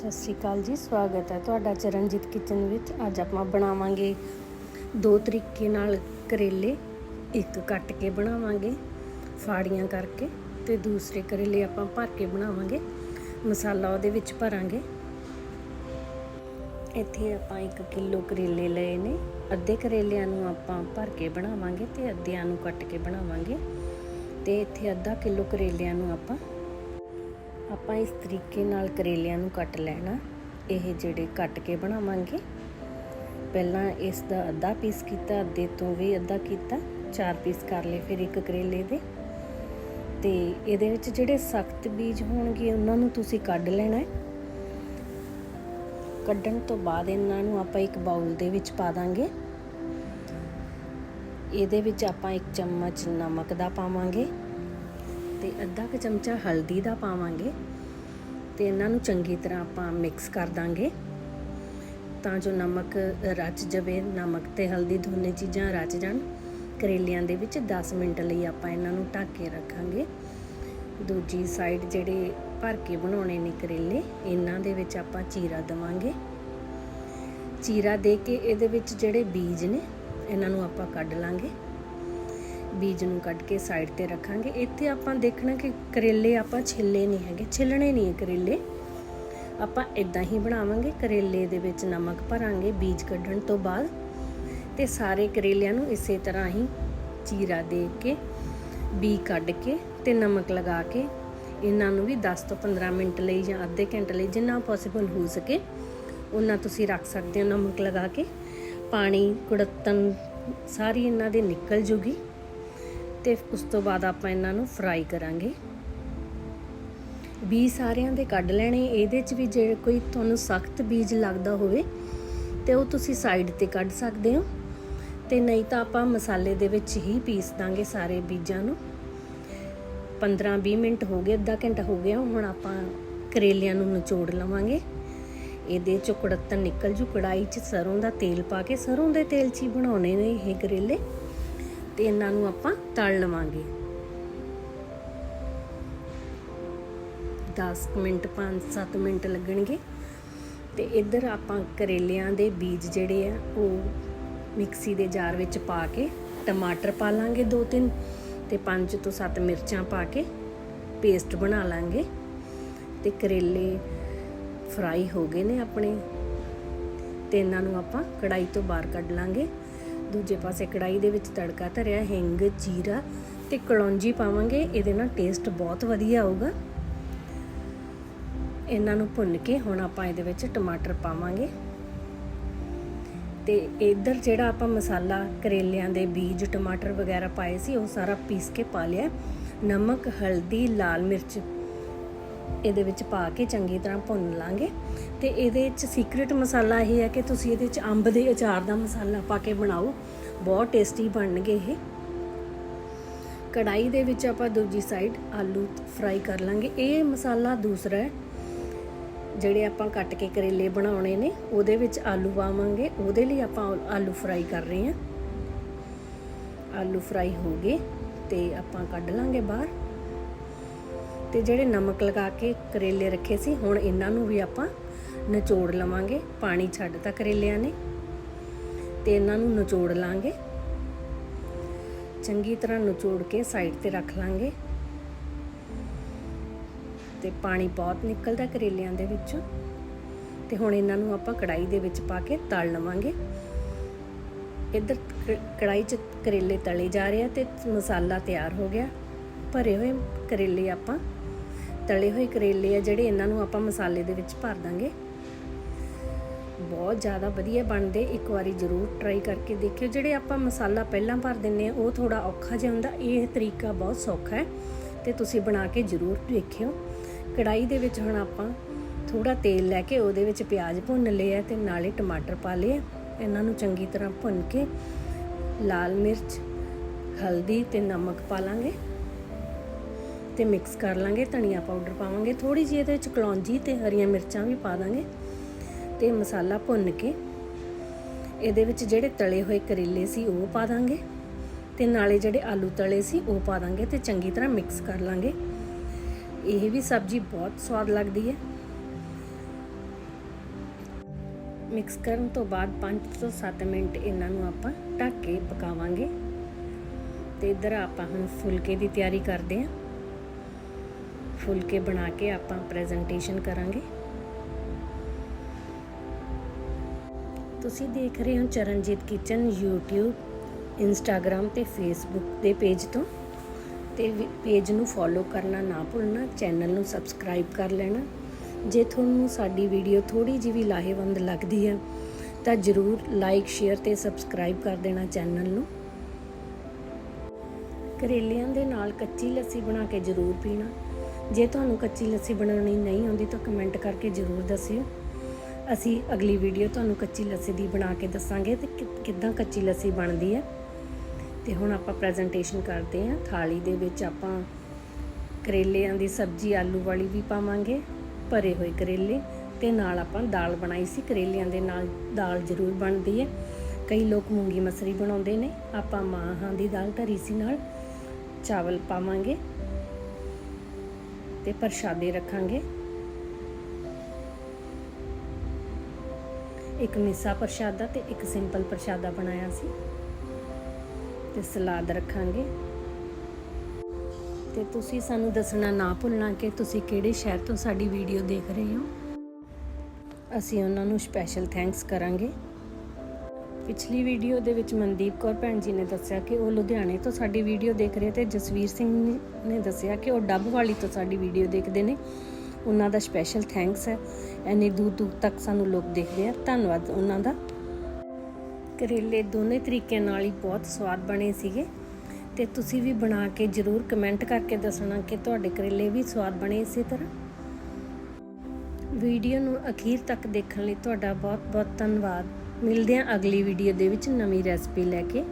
ਸਤਿ ਸ਼੍ਰੀ ਅਕਾਲ ਜੀ, ਸਵਾਗਤ ਹੈ ਤੁਹਾਡਾ ਚਰਨਜੀਤ ਕਿਚਨ ਵਿੱਚ। ਅੱਜ ਆਪਾਂ ਬਣਾਵਾਂਗੇ ਦੋ ਤਰੀਕੇ ਨਾਲ ਕਰੇਲੇ, ਇੱਕ ਕੱਟ ਕੇ ਬਣਾਵਾਂਗੇ ਫਾੜੀਆਂ ਕਰਕੇ ਤੇ ਦੂਸਰੇ ਕਰੇਲੇ ਆਪਾਂ ਭਰ ਕੇ ਬਣਾਵਾਂਗੇ। ਮਸਾਲਾ ਉਹਦੇ ਵਿੱਚ ਭਰਾਂਗੇ। ਇੱਥੇ ਆਪਾਂ 1 ਕਿਲੋ ਕਰੇਲੇ ਲਏ ਨੇ। ਅੱਧੇ ਕਰੇਲਿਆਂ ਨੂੰ ਆਪਾਂ ਭਰ ਕੇ ਬਣਾਵਾਂਗੇ ਤੇ ਅੱਧਿਆਂ ਨੂੰ ਕੱਟ ਕੇ ਬਣਾਵਾਂਗੇ। ਤੇ ਇੱਥੇ ਅੱਧਾ ਕਿਲੋ ਕਰੇਲਿਆਂ ਨੂੰ ਆਪਾਂ ਆਪਾਂ ਇਸ ਤਰੀਕੇ ਨਾਲ ਕਰੇਲਿਆਂ ਨੂੰ ਕੱਟ ਲੈਣਾ। ਇਹ ਜਿਹੜੇ ਕੱਟ ਕੇ ਬਣਾਵਾਂਗੇ। ਪਹਿਲਾਂ ਇਸ ਦਾ ਅੱਧਾ ਪੀਸ ਕੀਤਾ, ਅੱਧੇ ਤੋਂ ਵੀ ਅੱਧਾ ਕੀਤਾ। ਚਾਰ ਪੀਸ ਕਰ ਲਏ ਫਿਰ ਇੱਕ ਕਰੇਲੇ ਦੇ। ਤੇ ਇਹਦੇ ਵਿੱਚ ਜਿਹੜੇ ਸਖਤ ਬੀਜ ਹੋਣਗੇ, ਉਹਨਾਂ ਨੂੰ ਤੁਸੀਂ ਕੱਢ ਲੈਣਾ ਹੈ। ਕੱਢਣ ਤੋਂ ਬਾਅਦ ਇਹਨਾਂ ਨੂੰ ਆਪਾਂ ਇੱਕ ਬਾਉਲ ਦੇ ਵਿੱਚ ਪਾ ਦਾਂਗੇ। ਇਹਦੇ ਵਿੱਚ ਆਪਾਂ ਇੱਕ ਚਮਚ ਨਮਕ ਦਾ ਪਾਵਾਂਗੇ। ਤੇ ਅੱਧਾ ਕੁ ਚਮਚਾ ਹਲਦੀ ਦਾ ਪਾਵਾਂਗੇ ਤੇ ਇਹਨਾਂ ਨੂੰ ਚੰਗੀ ਤਰ੍ਹਾਂ ਆਪਾਂ ਮਿਕਸ ਕਰ ਦਾਂਗੇ। ਤਾਂ ਜੋ ਨਮਕ ਰਚ ਜਾਵੇ, ਨਮਕ ਤੇ ਹਲਦੀ ਦੋਨੇ ਚੀਜ਼ਾਂ ਰਚ ਜਾਣ। ਕਰੇਲਿਆਂ ਦੇ ਵਿੱਚ 10 ਮਿੰਟ ਲਈ ਆਪਾਂ ਇਹਨਾਂ ਨੂੰ ਢੱਕ ਕੇ ਰੱਖਾਂਗੇ। ਦੂਜੀ ਸਾਈਡ ਜਿਹੜੇ ਭਰ ਕੇ ਬਣਾਉਣੇ ਨੇ ਕਰੇਲੇ, ਇਹਨਾਂ ਦੇ ਵਿੱਚ ਆਪਾਂ ਚੀਰਾ ਦਵਾਂਗੇ। ਚੀਰਾ ਦੇ ਕੇ ਇਹਦੇ ਵਿੱਚ ਜਿਹੜੇ ਬੀਜ ਨੇ, ਇਹਨਾਂ ਨੂੰ ਆਪਾਂ ਕੱਢ ਲਾਂਗੇ। ਬੀਜ ਨੂੰ ਕੱਢ ਕੇ ਸਾਈਡ ਤੇ ਰੱਖਾਂਗੇ। ਇੱਥੇ ਆਪਾਂ ਦੇਖਣਾ ਕਿ ਕਰੇਲੇ ਆਪਾਂ ਛਿੱਲੇ ਨਹੀਂ ਹੈਗੇ, ਛਿੱਲਣੇ ਨਹੀਂ ਹੈ ਕਰੇਲੇ। ਆਪਾਂ ਇਦਾਂ ਹੀ ਬਣਾਵਾਂਗੇ, ਕਰੇਲੇ ਦੇ ਵਿੱਚ ਨਮਕ ਭਰਾਂਗੇ ਬੀਜ ਕੱਢਣ ਤੋਂ ਬਾਅਦ ਤੇ ਸਾਰੇ ਕਰੇਲਿਆਂ ਨੂੰ ਇਸੇ ਤਰ੍ਹਾਂ ਹੀ ਚੀਰਾ ਦੇ ਕੇ, ਬੀ ਕੱਢ ਕੇ ਤੇ ਨਮਕ ਲਗਾ ਕੇ ਇਹਨਾਂ ਨੂੰ ਵੀ 10 ਤੋਂ 15 ਮਿੰਟ ਲਈ ਜਾਂ ਅੱਧੇ ਘੰਟੇ ਲਈ ਜਿੰਨਾ ਪੋਸੀਬਲ ਹੋ ਸਕੇ, ਉਹਨਾਂ ਤੁਸੀਂ ਰੱਖ ਸਕਦੇ ਹੋ ਨਮਕ ਲਗਾ ਕੇ। ਪਾਣੀ ਕੁੜਤਨ ਸਾਰੀ ਇਹਨਾਂ ਦੇ ਨਿਕਲ ਜੂਗੀ। ਤੇ ਉਸ ਤੋਂ ਬਾਅਦ ਆਪਾਂ ਇਹਨਾਂ ਨੂੰ ਫਰਾਈ ਕਰਾਂਗੇ। ਬੀਜ ਸਾਰਿਆਂ ਦੇ ਕੱਢ ਲੈਣੇ, ਇਹਦੇ ਚ ਵੀ ਜੇ ਕੋਈ ਤੁਹਾਨੂੰ ਸਖਤ ਬੀਜ ਲੱਗਦਾ ਹੋਵੇ, ਤੇ ਉਹ ਤੁਸੀਂ ਸਾਈਡ ਤੇ ਕੱਢ ਸਕਦੇ ਹੋ। ਤੇ ਨਹੀਂ ਤਾਂ ਆਪਾਂ ਮਸਾਲੇ ਦੇ ਵਿੱਚ ਹੀ ਪੀਸ ਦਾਂਗੇ ਸਾਰੇ ਬੀਜਾਂ ਨੂੰ। 15-20 ਮਿੰਟ ਹੋ ਗਏ, ਅੱਧਾ ਘੰਟਾ ਹੋ ਗਿਆ, ਹੁਣ ਆਪਾਂ ਕਰੇਲਿਆਂ ਨੂੰ ਨਿਚੋੜ ਲਵਾਂਗੇ। ਇਹਦੇ ਚੋਂ ਕੜਤਨ ਨਿਕਲ ਜੂ ਕੜਾਈ 'ਚ ਸਰੋਂ ਦਾ ਤੇਲ ਪਾ ਕੇ, ਸਰੋਂ ਦੇ ਤੇਲ 'ਚ ਹੀ ਬਣਾਉਣੇ ਨੇ ਇਹ ਕਰੇਲੇ। ਤੇ ਇਹਨਾਂ ਨੂੰ ਆਪਾਂ ਤਲ ਲਵਾਂਗੇ। 10 ਮਿੰਟ 5-7 ਮਿੰਟ ਲੱਗਣਗੇ। ਤੇ ਇੱਧਰ ਆਪਾਂ ਕਰੇਲਿਆਂ ਦੇ ਬੀਜ ਜਿਹੜੇ ਆ, ਉਹ ਮਿਕਸੀ ਦੇ ਜਾਰ ਵਿੱਚ ਪਾ ਕੇ ਟਮਾਟਰ ਪਾ ਲਾਂਗੇ ਦੋ ਤਿੰਨ ਤੇ 5 ਤੋਂ 7 ਮਿਰਚਾਂ ਪਾ ਕੇ ਪੇਸਟ ਬਣਾ ਲਾਂਗੇ। ਤੇ ਕਰੇਲੇ ਫਰਾਈ ਹੋ ਗਏ ਨੇ ਆਪਣੇ। ਤੇ ਇਹਨਾਂ ਨੂੰ ਆਪਾਂ ਕੜਾਈ ਤੋਂ ਬਾਹਰ ਕੱਢ ਲਾਂਗੇ। ਦੂਜੇ ਪਾਸੇ ਕੜਾਈ ਦੇ ਵਿੱਚ ਤੜਕਾ ਧਰਿਆ, ਹਿੰਗ, ਜੀਰਾ ਤੇ ਕਲੌਂਜੀ ਪਾਵਾਂਗੇ। ਇਹਦੇ ਨਾਲ ਟੇਸਟ ਬਹੁਤ ਵਧੀਆ ਆਊਗਾ। ਇਹਨਾਂ ਨੂੰ ਭੁੰਨ ਕੇ ਹੁਣ ਆਪਾਂ ਇਹਦੇ ਵਿੱਚ ਟਮਾਟਰ ਪਾਵਾਂਗੇ। ਤੇ ਇਧਰ ਜਿਹੜਾ ਆਪਾਂ ਮਸਾਲਾ ਕਰੇਲਿਆਂ ਦੇ ਬੀਜ, ਟਮਾਟਰ ਵਗੈਰਾ ਪਾਏ ਸੀ, ਉਹ ਸਾਰਾ ਪੀਸ ਕੇ ਪਾ ਲਿਆ। ਨਮਕ, ਹਲਦੀ, ਲਾਲ ਮਿਰਚ ਇਹਦੇ ਵਿੱਚ ਪਾ ਕੇ ਚੰਗੀ ਤਰ੍ਹਾਂ ਭੁੰਨ ਲਾਂਗੇ। ਤੇ ਇਹਦੇ ਵਿੱਚ ਸੀਕ੍ਰੀਟ ਮਸਾਲਾ ਇਹ ਹੈ ਕਿ ਤੁਸੀਂ ਇਹਦੇ ਵਿੱਚ ਅੰਬ ਦੇ ਅਚਾਰ ਦਾ ਮਸਾਲਾ ਪਾ ਕੇ ਬਣਾਓ। ਬਹੁਤ ਟੇਸਟੀ ਬਣਨਗੇ ਇਹ। ਕੜਾਈ ਦੇ ਵਿੱਚ ਆਪਾਂ ਦੂਜੀ ਸਾਈਡ ਆਲੂ ਫਰਾਈ ਕਰ ਲਾਂਗੇ। ਇਹ ਮਸਾਲਾ ਦੂਸਰਾ ਹੈ, ਜਿਹੜੇ ਆਪਾਂ ਕੱਟ ਕੇ ਕਰੇਲੇ ਬਣਾਉਣੇ ਨੇ, ਉਹਦੇ ਵਿੱਚ ਆਲੂ ਪਾਵਾਂਗੇ। ਉਹਦੇ ਲਈ ਆਪਾਂ ਆਲੂ ਫਰਾਈ ਕਰ ਰਹੇ ਹਾਂ। ਆਲੂ ਫਰਾਈ ਹੋ ਗਏ ਤੇ ਆਪਾਂ ਕੱਢ ਲਾਂਗੇ ਬਾਹਰ। ਤੇ ਜਿਹੜੇ ਨਮਕ ਲਗਾ ਕੇ ਕਰੇਲੇ ਰੱਖੇ ਸੀ, ਹੁਣ ਇਹਨਾਂ ਨੂੰ ਵੀ ਆਪਾਂ ਨਿਚੋੜ ਲਵਾਂਗੇ। ਪਾਣੀ ਛੱਡਤਾ ਕਰੇਲਿਆਂ ਨੇ, ਤੇ ਇਹਨਾਂ ਨੂੰ ਨਿਚੋੜ ਲਾਂਗੇ। ਚੰਗੀ ਤਰ੍ਹਾਂ ਨਿਚੋੜ ਕੇ ਸਾਈਡ ਤੇ ਰੱਖ ਲਾਂਗੇ। ਤੇ ਪਾਣੀ ਬਹੁਤ ਨਿਕਲਦਾ ਕਰੇਲਿਆਂ ਦੇ ਵਿੱਚੋਂ। ਤੇ ਹੁਣ ਇਹਨਾਂ ਨੂੰ ਆਪਾਂ ਕੜਾਈ ਦੇ ਵਿੱਚ ਪਾ ਕੇ ਤਲ ਲਵਾਂਗੇ। ਇੱਧਰ ਕੜਾਈ 'ਚ ਕਰੇਲੇ ਤਲੇ ਜਾ ਰਹੇ ਆ ਤੇ ਮਸਾਲਾ ਤਿਆਰ ਹੋ ਗਿਆ। ਭਰੇ ਹੋਏ ਕਰੇਲੇ ਆਪਾਂ ਤਲੇ ਹੋਏ ਕਰੇਲੇ ਆ ਜਿਹੜੇ ਇਹਨਾਂ ਨੂੰ ਆਪਾਂ ਮਸਾਲੇ ਦੇ ਵਿੱਚ ਭਰ ਦਾਂਗੇ। ਬਹੁਤ ਜ਼ਿਆਦਾ ਵਧੀਆ ਬਣਦੇ, ਇੱਕ ਵਾਰੀ ਜ਼ਰੂਰ ਟਰਾਈ ਕਰਕੇ ਦੇਖਿਓ। ਜਿਹੜੇ ਆਪਾਂ ਮਸਾਲਾ ਪਹਿਲਾਂ ਭਰ ਦਿੰਨੇ ਆ, ਉਹ ਥੋੜਾ ਔਖਾ ਜਿਹਾ ਹੁੰਦਾ, ਇਹ ਤਰੀਕਾ ਬਹੁਤ ਸੌਖਾ ਹੈ ਤੇ ਤੁਸੀਂ ਬਣਾ ਕੇ ਜ਼ਰੂਰ ਦੇਖਿਓ। ਕੜਾਈ ਦੇ ਵਿੱਚ ਹੁਣ ਆਪਾਂ ਥੋੜਾ ਤੇਲ ਲੈ ਕੇ ਉਹਦੇ ਵਿੱਚ ਪਿਆਜ਼ ਭੁੰਨ ਲਿਆ ਤੇ ਨਾਲੇ ਟਮਾਟਰ ਪਾ ਲਏ ਇਹਨਾਂ ਨੂੰ ਚੰਗੀ ਤਰ੍ਹਾਂ ਭੁੰਨ ਕੇ ਲਾਲ ਮਿਰਚ, ਹਲਦੀ ਤੇ ਨਮਕ ਪਾ ਲਾਂਗੇ। ਤੇ ਮਿਕਸ ਕਰ ਲਾਂਗੇ, ਧਨੀਆ ਪਾਊਡਰ ਪਾਵਾਂਗੇ ਥੋੜੀ ਜਿਹੀ ਇਹਦੇ ਵਿੱਚ ਕਲੌਂਜੀ ਤੇ ਹਰੀਆਂ ਮਿਰਚਾਂ ਵੀ ਪਾ ਦਾਂਗੇ ਤੇ ਮਸਾਲਾ ਭੁੰਨ ਕੇ ਇਹਦੇ ਵਿੱਚ ਜਿਹੜੇ ਤਲੇ ਹੋਏ ਕਰੇਲੇ ਸੀ ਉਹ ਪਾ ਦਾਂਗੇ ਤੇ ਨਾਲੇ ਜਿਹੜੇ ਆਲੂ ਤਲੇ ਸੀ ਉਹ ਪਾ ਦਾਂਗੇ ਤੇ ਚੰਗੀ ਤਰ੍ਹਾਂ ਮਿਕਸ ਕਰ ਲਾਂਗੇ। ਇਹ ਵੀ ਸਬਜ਼ੀ ਬਹੁਤ ਸਵਾਦ ਲੱਗਦੀ ਹੈ। ਮਿਕਸ ਕਰਨ ਤੋਂ ਬਾਅਦ 5 ਤੋਂ 7 ਮਿੰਟ ਇਹਨਾਂ ਨੂੰ ਆਪਾਂ ਢੱਕ ਕੇ ਪਕਾਵਾਂਗੇ ਤੇ ਇਧਰ ਆਪਾਂ ਹੁਣ ਫੁਲਕੇ ਦੀ ਤਿਆਰੀ ਕਰਦੇ ਹਾਂ। ਫੁਲਕੇ ਬਣਾ ਕੇ ਆਪਾਂ ਪ੍ਰੈਜੈਂਟੇਸ਼ਨ ਕਰਾਂਗੇ। ਤੁਸੀਂ ਦੇਖ ਰਹੇ ਹੋ ਚਰਨਜੀਤ ਕਿਚਨ YouTube, Instagram ਤੇ Facebook ਦੇ ਪੇਜ ਤੋਂ। ਤੇ ਪੇਜ ਨੂੰ ਫੋਲੋ ਕਰਨਾ ਨਾ ਭੁੱਲਣਾ ਚੈਨਲ ਨੂੰ ਸਬਸਕ੍ਰਾਈਬ ਕਰ ਲੈਣਾ। ਜੇ ਤੁਹਾਨੂੰ ਸਾਡੀ ਵੀਡੀਓ ਥੋੜੀ ਜਿਹੀ ਵੀ ਲਾਹੇਵੰਦ ਲੱਗਦੀ ਹੈ, ਤਾਂ ਜਰੂਰ ਲਾਈਕ ਸ਼ੇਅਰ ਤੇ ਸਬਸਕ੍ਰਾਈਬ ਕਰ ਦੇਣਾ ਚੈਨਲ ਨੂੰ। ਕਰੇਲਿਆਂ ਦੇ ਨਾਲ ਕੱਚੀ ਲੱਸੀ ਬਣਾ ਕੇ ਜਰੂਰ ਪੀਣਾ। ਜੇ ਤੁਹਾਨੂੰ ਕੱਚੀ ਲੱਸੀ ਬਣਾਉਣੀ ਨਹੀਂ ਆਉਂਦੀ ਤਾਂ ਕਮੈਂਟ ਕਰਕੇ ਜਰੂਰ ਦੱਸਿਓ। ਅਸੀਂ ਅਗਲੀ ਵੀਡੀਓ ਤੁਹਾਨੂੰ ਕੱਚੀ ਲੱਸੀ ਦੀ ਬਣਾ ਕੇ ਦੱਸਾਂਗੇ ਤੇ ਕਿੱਦਾਂ ਕੱਚੀ ਲੱਸੀ ਬਣਦੀ ਹੈ। ਤੇ ਹੁਣ ਆਪਾਂ ਪ੍ਰੈਜੈਂਟੇਸ਼ਨ ਕਰਦੇ ਹਾਂ। ਥਾਲੀ ਦੇ ਵਿੱਚ ਆਪਾਂ ਕਰੇਲਿਆਂ ਦੀ ਸਬਜ਼ੀ, ਆਲੂ ਵਾਲੀ ਵੀ ਪਾਵਾਂਗੇ, ਭਰੇ ਹੋਏ ਕਰੇਲੇ ਤੇ ਨਾਲ ਆਪਾਂ ਦਾਲ ਬਣਾਈ ਸੀ। ਕਰੇਲਿਆਂ ਦੇ ਨਾਲ ਦਾਲ ਜ਼ਰੂਰ ਬਣਦੀ ਹੈ। ਕਈ ਲੋਕ ਮੂੰਗੀ ਮਸਰੀ ਬਣਾਉਂਦੇ ਨੇ। ਆਪਾਂ ਮਾਹਾਂ ਦੀ ਦਾਲ ਧਰੀ ਸੀ ਨਾਲ। ਚਾਵਲ ਪਾਵਾਂਗੇ। ਤੇ ਪ੍ਰਸ਼ਾਦੇ ਰੱਖਾਂਗੇ। ਇੱਕ ਮਿੱਸਾ ਪ੍ਰਸ਼ਾਦਾ ਤੇ ਇੱਕ ਸਿੰਪਲ ਪ੍ਰਸ਼ਾਦਾ ਬਣਾਇਆ ਸੀ। ਤੇ ਸਲਾਦ ਰੱਖਾਂਗੇ। ਤੇ ਤੁਸੀਂ ਸਾਨੂੰ ਦੱਸਣਾ ਨਾ ਭੁੱਲਣਾ ਕਿ ਤੁਸੀਂ ਕਿਹੜੇ ਸ਼ਹਿਰ ਤੋਂ ਸਾਡੀ ਵੀਡੀਓ ਦੇਖ ਰਹੇ ਹੋ। ਅਸੀਂ ਉਹਨਾਂ ਨੂੰ ਸਪੈਸ਼ਲ ਥੈਂਕਸ ਕਰਾਂਗੇ। ਪਿਛਲੀ ਵੀਡੀਓ ਦੇ ਵਿੱਚ ਮਨਦੀਪ ਕੌਰ ਭੈਣ ਜੀ ਨੇ ਦੱਸਿਆ ਕਿ ਉਹ ਲੁਧਿਆਣੇ ਤੋਂ ਸਾਡੀ ਵੀਡੀਓ ਦੇਖ ਰਹੇ ਤੇ ਜਸਵੀਰ ਸਿੰਘ ਨੇ ਦੱਸਿਆ ਕਿ ਉਹ ਡੱਬ ਵਾਲੀ ਤੋਂ ਸਾਡੀ ਵੀਡੀਓ ਦੇਖਦੇ ਨੇ। ਉਹਨਾਂ ਦਾ ਸਪੈਸ਼ਲ ਥੈਂਕਸ ਹੈ। ਐਨੀ ਦੂਰ ਦੂਰ ਤੱਕ ਸਾਨੂੰ ਲੋਕ ਦੇਖਦੇ ਆ। ਧੰਨਵਾਦ ਉਹਨਾਂ ਦਾ। ਕਰੇਲੇ ਦੋਨੇ ਤਰੀਕਿਆਂ ਨਾਲ ਹੀ ਬਹੁਤ ਸਵਾਦ ਬਣੇ ਸੀਗੇ। ਤੇ ਤੁਸੀਂ ਵੀ ਬਣਾ ਕੇ ਜਰੂਰ ਕਮੈਂਟ ਕਰਕੇ ਦੱਸਣਾ ਕਿ ਤੁਹਾਡੇ ਕਰੇਲੇ ਵੀ ਸਵਾਦ ਬਣੇ ਇਸੇ ਤਰ੍ਹਾਂ। ਵੀਡੀਓ ਨੂੰ ਅਖੀਰ ਤੱਕ ਦੇਖਣ ਲਈ ਤੁਹਾਡਾ ਬਹੁਤ ਬਹੁਤ ਧੰਨਵਾਦ। ਮਿਲਦੇ ਹਾਂ ਅਗਲੀ ਵੀਡੀਓ ਦੇ ਵਿੱਚ ਨਵੀਂ ਰੈਸਪੀ ਲੈ ਕੇ।